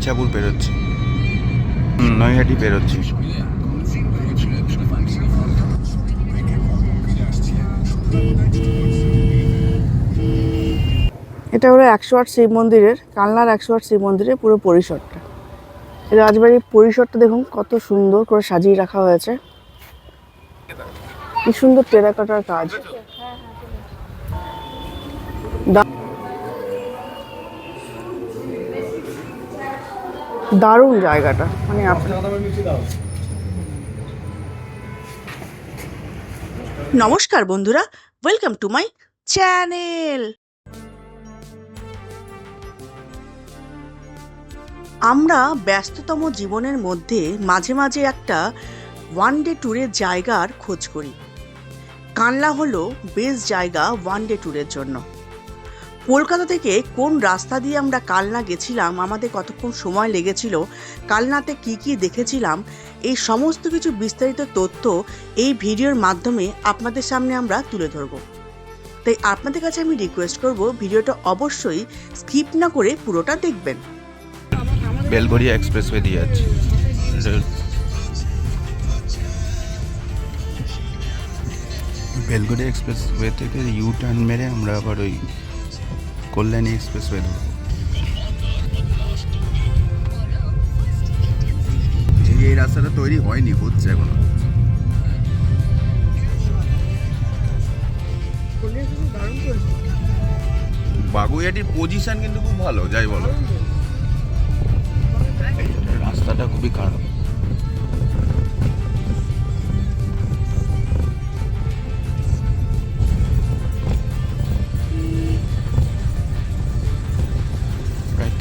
ইছাপুর বেরোচ্ছি। নৈহাটি বেরোচ্ছি। এটা হলো একশো আট শিব মন্দিরের, কালনার একশো আট শিব মন্দিরের পুরো পরিসরটা। রাজবাড়ির পরিসরটা দেখুন, কত সুন্দর করে সাজিয়ে রাখা হয়েছে। কি সুন্দর টেরাকোটার কাজ। দারুণ জায়গাটা। মানে নমস্কার বন্ধুরা ওয়েলকাম টু মাই চ্যানেল আমরা ব্যস্ততম জীবনের মধ্যে মাঝে মাঝে একটা ওয়ান ডে ট্যুরের জায়গার খোঁজ করি। কানলা হলো বেস্ট জায়গা ওয়ান ডে ট্যুরের জন্য। কলকাতা থেকে কোন রাস্তা দিয়ে আমরা কালনা গেছিলাম আমাদের কতক্ষণ সময় লেগেছিল কালনাতে কি কি দেখেছিলাম এই সমস্ত কিছু বিস্তারিত তথ্য এই ভিডিওর মাধ্যমে আপনাদের সামনে আমরা তুলে ধরব। তাই আপনাদের কাছে আমি রিকোয়েস্ট করব ভিডিওটা অবশ্যই স্কিপ না করে পুরোটা দেখবেন। বেলগড়িয়া এক্সপ্রেসওয়ে দিয়ে যাচ্ছি। বেলগড়িয়া এক্সপ্রেসওয়ে থেকে ইউ টার্ন মেরে আমরা আবার ওই কল্যাণী এক্সপ্রেসওয়ে ধরবো এই- রাস্তাটা তৈরি হয়নি, হচ্ছে এখনও। বাগুইয়াটির পজিশন কিন্তু খুব ভালো, যাই বলো। রাস্তাটা খুবই খারাপ।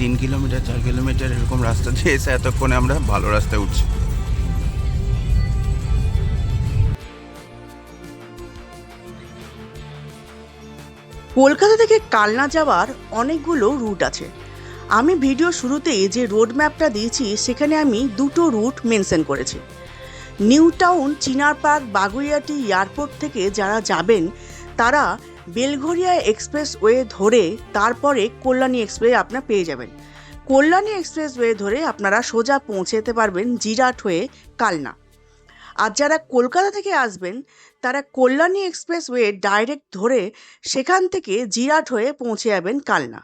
তিন কিলোমিটার, চার কিলোমিটার এরকম রাস্তা দিয়ে এসে এতক্ষণে আমরা ভালো রাস্তায় উঠছি। কলকাতা থেকে কালনা যাওয়ার অনেকগুলো রুট আছে। আমি ভিডিও শুরুতেই যে রোড ম্যাপটা দিয়েছি, সেখানে আমি দুটো রুট মেনশন করেছি। New town, Chinar park, Baguiati airport থেকে যারা যাবেন তারা বেলঘরিয়া এক্সপ্রেস ওয়ে ধরে তারপরে কল্যাণী এক্সপ্রেস আপনারা পেয়ে যাবেন। কল্যাণী এক্সপ্রেস ওয়ে ধরে আপনারা সোজা পৌঁছেতে পারবেন জিরাট হয়ে কালনা। আর যারা কলকাতা থেকে আসবেন, তারা কল্যাণী এক্সপ্রেস ওয়ে ডাইরেক্ট ধরে সেখান থেকে জিরাট হয়ে পৌঁছে যাবেন কালনা।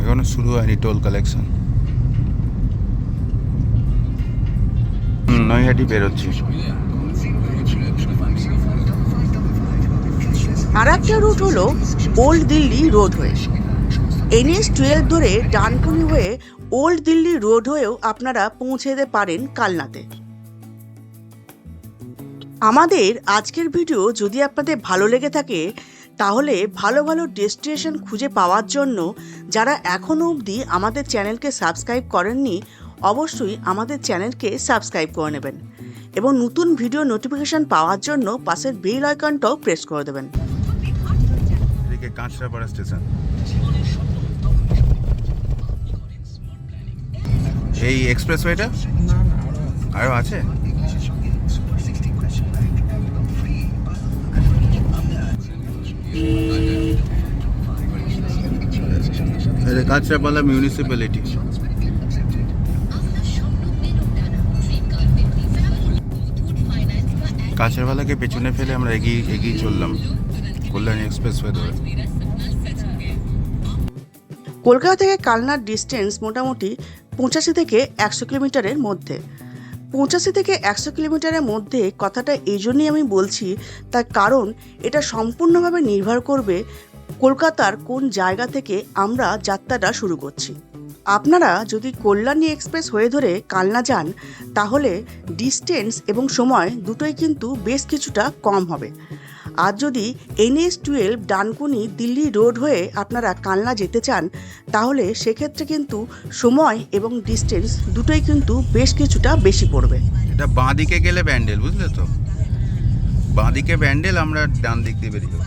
এখনও শুরু হয়নি টোল কালেকশন নৈহাটি বেরোচ্ছি। আর একটা রুট হলো ওল্ড দিল্লি রোড হয়ে। এনএস টুয়েলভ ধরে ডানকুনি হয়ে ওল্ড দিল্লি রোড হয়েও আপনারা পৌঁছে যেতে পারেন কালনাতে। আমাদের আজকের ভিডিও যদি আপনাদের ভালো লেগে থাকে, তাহলে ভালো ভালো ডেস্টিনেশন খুঁজে পাওয়ার জন্য যারা এখনও অবধি আমাদের চ্যানেলকে সাবস্ক্রাইব করেননি, অবশ্যই আমাদের চ্যানেলকে সাবস্ক্রাইব করে নেবেন এবং নতুন ভিডিও নোটিফিকেশন পাওয়ার জন্য পাশের বেল আইকনটাও প্রেস করে দেবেন। এদিকে কাঁচরাপাড়া স্টেশন। এই এক্সপ্রেস এক্সপ্রেসওয়েটা? আরও আছে? কাঁচরাপালা মিউনিসিপ্যালিটি কাঁচরাপালাকে পেছনে ফেলে আমরা এগিয়ে এগিয়ে চললাম। কল্যাণী এক্সপ্রেসওয়ে ধরে। কলকাতা থেকে কালনার ডিস্টেন্স মোটামুটি পঁচাশি থেকে একশো কিলোমিটারের মধ্যে। পঁচাশি থেকে একশো কিলোমিটারের মধ্যে কথাটা এই জন্যই আমি বলছি, তার কারণ এটা সম্পূর্ণভাবে নির্ভর করবে কলকাতার কোন জায়গা থেকে আমরা যাত্রাটা শুরু করছি। আপনারা যদি কল্যাণী এক্সপ্রেস হয়ে ধরে কালনা যান, তাহলে ডিস্টেন্স এবং সময় দুটোই কিন্তু বেশ কিছুটা কম হবে। আর যদি NS twelve Dankuni Delhi road হয়ে আপনারা কালনা যেতে চান তাহলে সেক্ষেত্রে কিন্তু সময় এবং ডিস্টেন্স দুটোই কিন্তু বেশ কিছুটা বেশি পড়বে। এটা বাঁ দিকে গেলে ব্যান্ডেল বুঝলে তো? বাঁ দিকে ব্যান্ডেল আমরা ডান দিক দিয়ে বেরিয়ে যাব।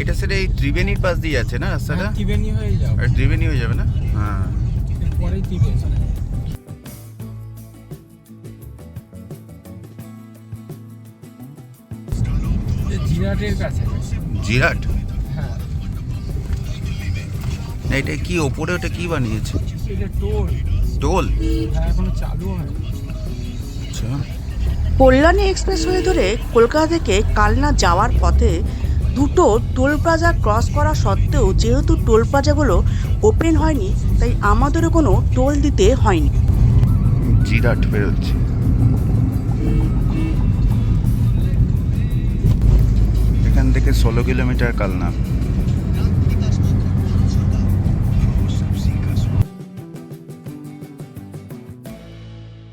এটা সেটা এই ত্রিবেণীর পাশ দিয়ে যাচ্ছে না রাস্তাটা? হ্যাঁ, ত্রিবেণী হয়ে আর ত্রিবেণী হয়ে যাবে না? হ্যাঁ। পরেই এটা কি ওপরে ওটা কি বানিয়েছে? আচ্ছা। কল্যাণী ধরে কলকাতা থেকে কালনা যাওয়ার পথে দুটো টোল প্লাজা ক্রস করা সত্ত্বেও যেহেতু টোল প্লাজাগুলো ওপেন হয়নি তাই আমাদেরও কোনো টোল দিতে হয়নি। জিরাট বেরোচ্ছে। এখান থেকে ষোলো কিলোমিটার কালনা।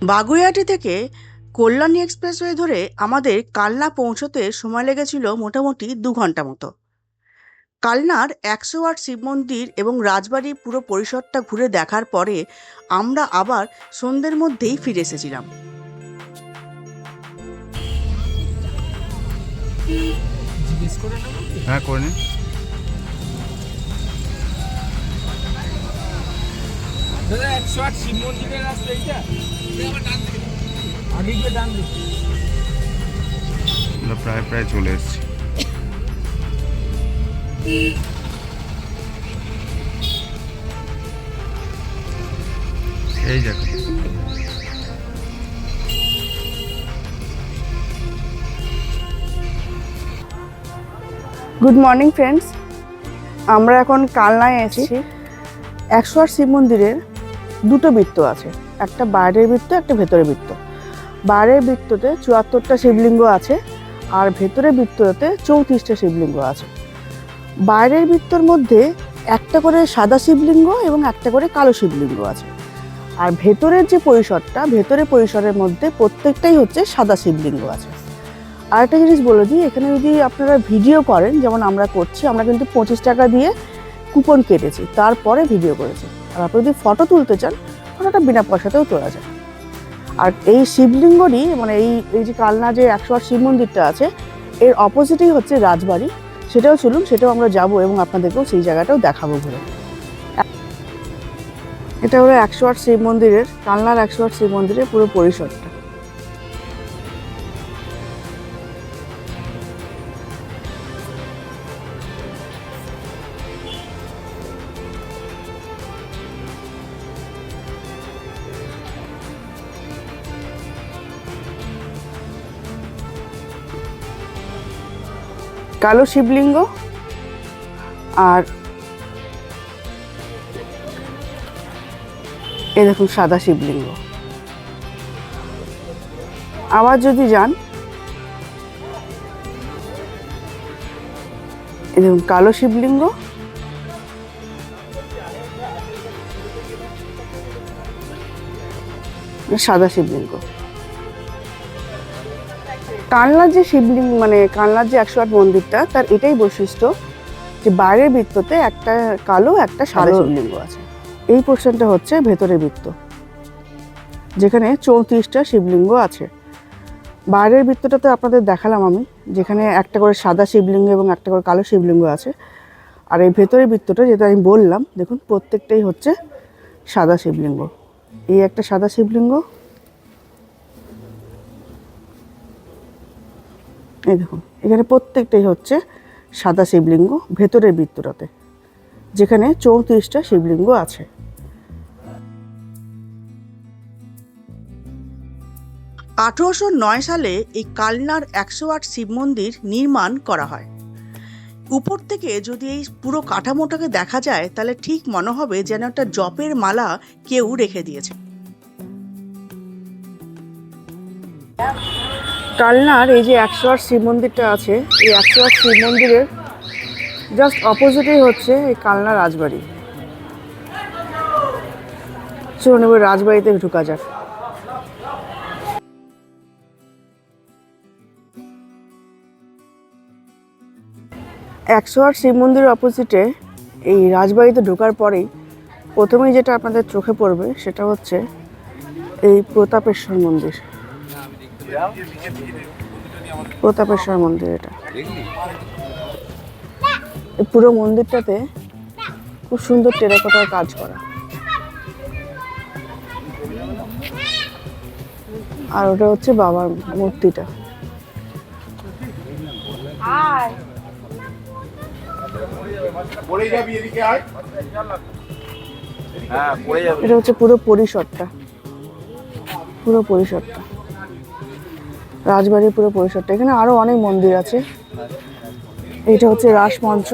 বাগুইহাটি থেকে কল্যাণী এক্সপ্রেসওয়ে ধরে আমাদের কালনা পৌঁছতে সময় লেগেছিল মোটামুটি দু ঘণ্টা মতো কালনার একশো আট শিব মন্দির এবং রাজবাড়ির পুরো পরিসরটা ঘুরে দেখার পরে আমরা আবার সন্ধ্যের মধ্যেই ফিরে এসেছিলাম? হ্যাঁ করে নিন। দাদা একশো আট শিব মন্দিরের রাস্তা এইটা আমরা প্রায় প্রায় চলে এসেছি। এই দেখো। গুড মর্নিং ফ্রেন্ডস আমরা এখন কালনায় এসেছি একশো আট শিব মন্দিরের দুটো বৃত্ত আছে। একটা বাইরের বৃত্ত একটা ভেতরের বৃত্ত। বাইরের বৃত্ততে চুয়াত্তরটা শিবলিঙ্গ আছে আর ভেতরের বৃত্ততে চৌত্রিশটা শিবলিঙ্গ আছে। বাইরের বৃত্তর মধ্যে একটা করে সাদা শিবলিঙ্গ এবং একটা করে কালো শিবলিঙ্গ আছে। আর ভেতরের যে পরিসরটা, ভেতরের পরিসরের মধ্যে প্রত্যেকটাই হচ্ছে সাদা শিবলিঙ্গ আছে। আরেকটা জিনিস বলে দিই, এখানে যদি আপনারা ভিডিও করেন, যেমন আমরা করছি, আমরা কিন্তু পঁচিশ টাকা দিয়ে কুপন কেটেছি, তারপরে ভিডিও করেছি। আর আপনি যদি ফটো তুলতে চান ফটোটা বিনা পয়সাতেও তোলা যায়। আর এই শিবলিঙ্গনই মানে এই এই যে কালনা যে একশো আট শিব মন্দিরটা আছে, এর অপোজিটেই হচ্ছে রাজবাড়ি। সেটাও চলুন, সেটাও আমরা যাব এবং আপনাদেরকেও সেই জায়গাটাও দেখাবো ঘুরে। এটা হলো একশো আট শিব মন্দিরের, কালনার একশো আট শিব মন্দিরের পুরো পরিসরটা কালো শিবলিঙ্গ আর এ দেখুন সাদা শিবলিঙ্গ। আবার যদি যান, এ দেখুন কালো শিবলিঙ্গ। সাদা শিবলিঙ্গ। কানলার যে শিবলিঙ্গ মানে কানলার যে একশো আট মন্দিরটা তার এটাই বৈশিষ্ট্য যে বাইরের বৃত্ততে একটা কালো একটা সাদা শিবলিঙ্গ আছে। এই পোর্শনটা হচ্ছে ভেতরের বৃত্ত যেখানে চৌত্রিশটা শিবলিঙ্গ আছে। বাইরের বৃত্তটাতে আপনাদের দেখালাম আমি যেখানে একটা করে সাদা শিবলিঙ্গ এবং একটা করে কালো শিবলিঙ্গ আছে। আর এই ভেতরের বৃত্তটা যেটা আমি বললাম দেখুন প্রত্যেকটাই হচ্ছে সাদা শিবলিঙ্গ। এই একটা সাদা শিবলিঙ্গ এই দেখুন, এখানে প্রত্যেকটাই হচ্ছে সাদা শিবলিঙ্গ, ভেতরের বৃত্তটাতে, যেখানে চৌত্রিশটা শিবলিঙ্গ আছে। আঠেরোশো নয় সালে এই কালনার একশো আট শিব মন্দির নির্মাণ করা হয়। উপর থেকে যদি এই পুরো কাঠামোটাকে দেখা যায়, তাহলে ঠিক মনে হবে যেন একটা জপের মালা কেউ রেখে দিয়েছে। কালনার এই যে একশো আট শিব মন্দিরটা আছে, এই একশো আট শিব মন্দিরের জাস্ট অপোজিটেই হচ্ছে এই কালনা রাজবাড়ি। চলুন এবার রাজবাড়িতে ঢুকা যাক। একশো আট শিব মন্দিরের অপোজিটে এই রাজবাড়িতে ঢোকার পরেই প্রথমেই যেটা আপনাদের চোখে পড়বে সেটা হচ্ছে এই প্রতাপেশ্বর মন্দির। প্রতাপেশ্বর মন্দির এটা। পুরো মন্দিরটাতে খুব সুন্দর টেরাকোটার কাজ করা। আর ওটা হচ্ছে বাবার মূর্তিটা। হ্যাঁ এটা হচ্ছে পুরো পরিসরটা। পুরো পরিসরটা। রাজবাড়ির পুরো পরিসরটা। এখানে আরও অনেক মন্দির আছে। এটা হচ্ছে রাসমঞ্চ।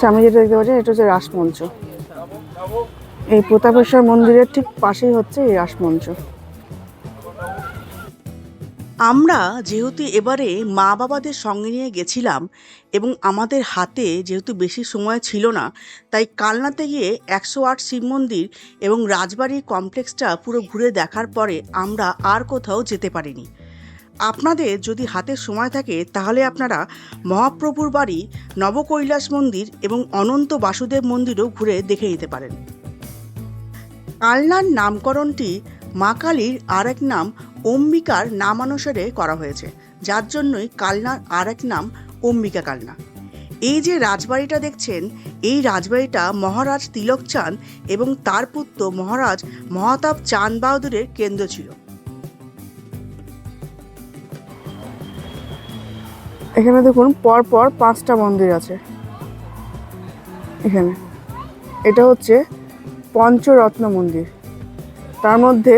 সামনে যেটা দেখতে পাচ্ছেন, এটা হচ্ছে রাসমঞ্চ। এই প্রতাপেশ্বর মন্দিরের ঠিক পাশেই হচ্ছে এই রাসমঞ্চ। আমরা যেহেতু এবারে মা বাবাদের সঙ্গে নিয়ে গেছিলাম এবং আমাদের হাতে যেহেতু বেশি সময় ছিল না, তাই কালনাতে গিয়ে একশো আট শিব মন্দির এবং রাজবাড়ির কমপ্লেক্সটা পুরো ঘুরে দেখার পরে আমরা আর কোথাও যেতে পারিনি। আপনাদের যদি হাতে সময় থাকে, তাহলে আপনারা মহাপ্রভুর বাড়ি, নবকৈলাস মন্দির এবং অনন্ত বাসুদেব মন্দিরও ঘুরে দেখে নিতে পারেন। কালনার নামকরণটি মা কালীর আর এক নাম অম্বিকার নামানুসারে করা হয়েছে, যার জন্যই কালনার আর এক নাম অম্বিকা কালনা। এই যে রাজবাড়িটা দেখছেন, এই রাজবাড়িটা মহারাজ তিলক চাঁদ এবং তার পুত্র মহারাজ মহাতাব চাঁদ বাহাদুরের কেন্দ্র ছিল। এখানে দেখুন পর পর পাঁচটা মন্দির আছে। এখানে। এটা হচ্ছে পঞ্চরত্ন মন্দির। তার মধ্যে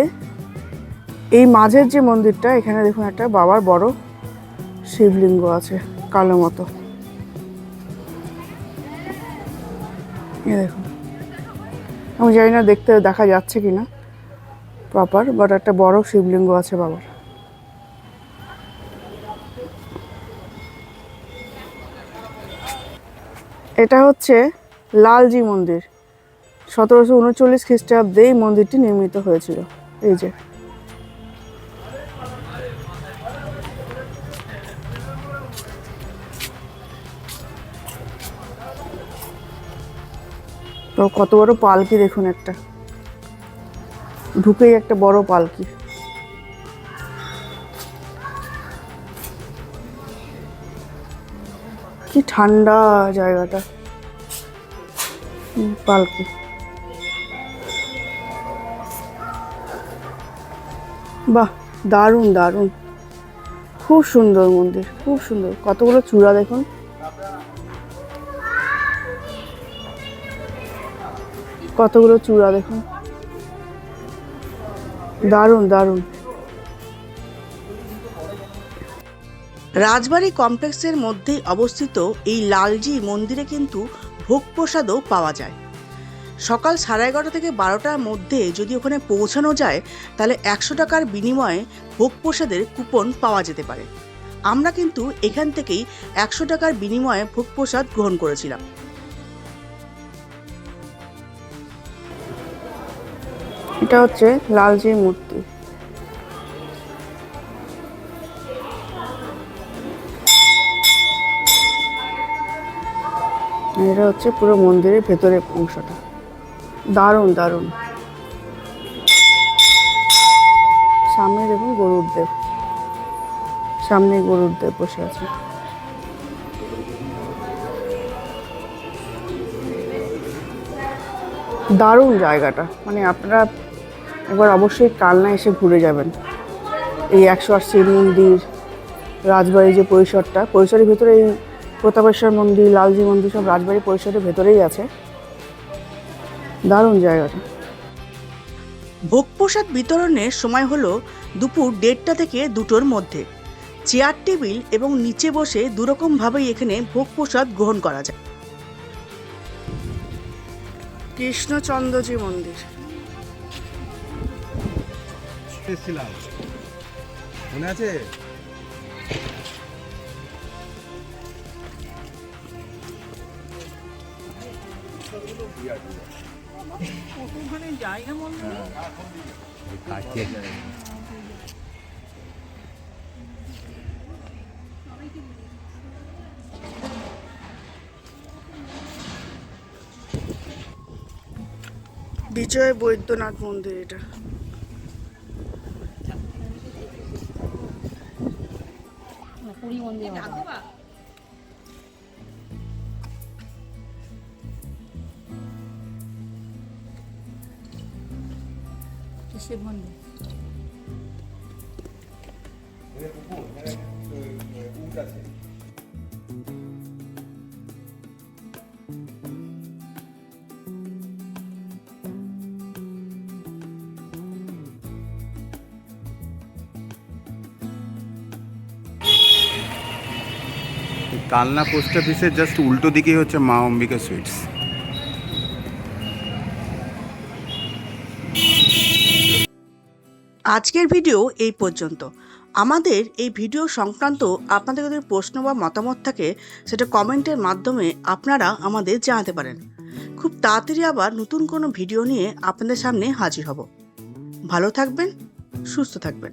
এই মাঝের যে মন্দিরটা, এখানে দেখুন একটা বাবার বড় শিবলিঙ্গ আছে, কালো মতো। দেখুন। আমি জানি না দেখতে দেখা যাচ্ছে কি না প্রপার বাট একটা বড় শিবলিঙ্গ আছে বাবার। এটা হচ্ছে লালজি মন্দির। সতেরোশো উনচল্লিশ খ্রিস্টাব্দে এই মন্দিরটি নির্মিত হয়েছিল। এই যে। তো কত বড় পালকি দেখুন একটা। ঢুকেই একটা বড় পালকি। কি ঠান্ডা জায়গাটা। পালকি। বাহ, দারুণ দারুণ। খুব সুন্দর মন্দির, খুব সুন্দর। কতগুলো চূড়া দেখুন। কতগুলো চূড়া দেখুন। দারুণ দারুণ। রাজবাড়ি কমপ্লেক্সের মধ্যেই অবস্থিত এই লালজি মন্দিরে কিন্তু ভোগ প্রসাদও পাওয়া যায়। সকাল সাড়ে এগারোটা থেকে বারোটার মধ্যে যদি ওখানে পৌঁছানো যায়, তাহলে একশো টাকার বিনিময়ে ভোগ প্রসাদের কুপন পাওয়া যেতে পারে। আমরা কিন্তু এখান থেকেই একশো টাকার বিনিময়ে ভোগ প্রসাদ গ্রহণ করেছিলাম। এটা হচ্ছে লালজির মূর্তি। এটা হচ্ছে পুরো মন্দিরের ভেতরের অংশটা। দারুণ দারুণ। সামনে দেখুন গরুর দেব সামনে গরুর দেব বসে আছে। দারুণ জায়গাটা। মানে আপনারা একবার অবশ্যই কালনা এসে ঘুরে যাবেন। এই একশো আট শিব মন্দির রাজবাড়ির যে পরিসরটা পরিসরের ভেতরে এই প্রতাপেশ্বর মন্দির লালজি মন্দির সব রাজবাড়ির পরিসরের ভেতরেই আছে। দারুণ জায়গাটা। ভোগ প্রসাদ বিতরণের সময় হলো দুপুর দেড়টা থেকে দুটোর মধ্যে। চেয়ার টেবিল এবং নিচে বসে দুরকমভাবেই এখানে ভোগ প্রসাদ গ্রহণ করা যায়। কৃষ্ণচন্দ্রজি মন্দির। এসেছিলাম। মনে আছে? বিজয় বৈদ্যনাথ মন্দির এটা। 우리 언니 맞아. 드실 건데. 얘네 보고 얘네 그 뭐야 우울하지 কালনা পোস্ট অফিসের জাস্ট উল্টো দিকেই হচ্ছে মা অম্বিকা সুইটস আজকের ভিডিও এই পর্যন্ত। আমাদের এই ভিডিও সংক্রান্ত আপনাদের যদি প্রশ্ন বা মতামত থাকে, সেটা কমেন্টের মাধ্যমে আপনারা আমাদের জানাতে পারেন। খুব তাড়াতাড়ি আবার নতুন কোনো ভিডিও নিয়ে আপনাদের সামনে হাজির হব। ভালো থাকবেন, সুস্থ থাকবেন।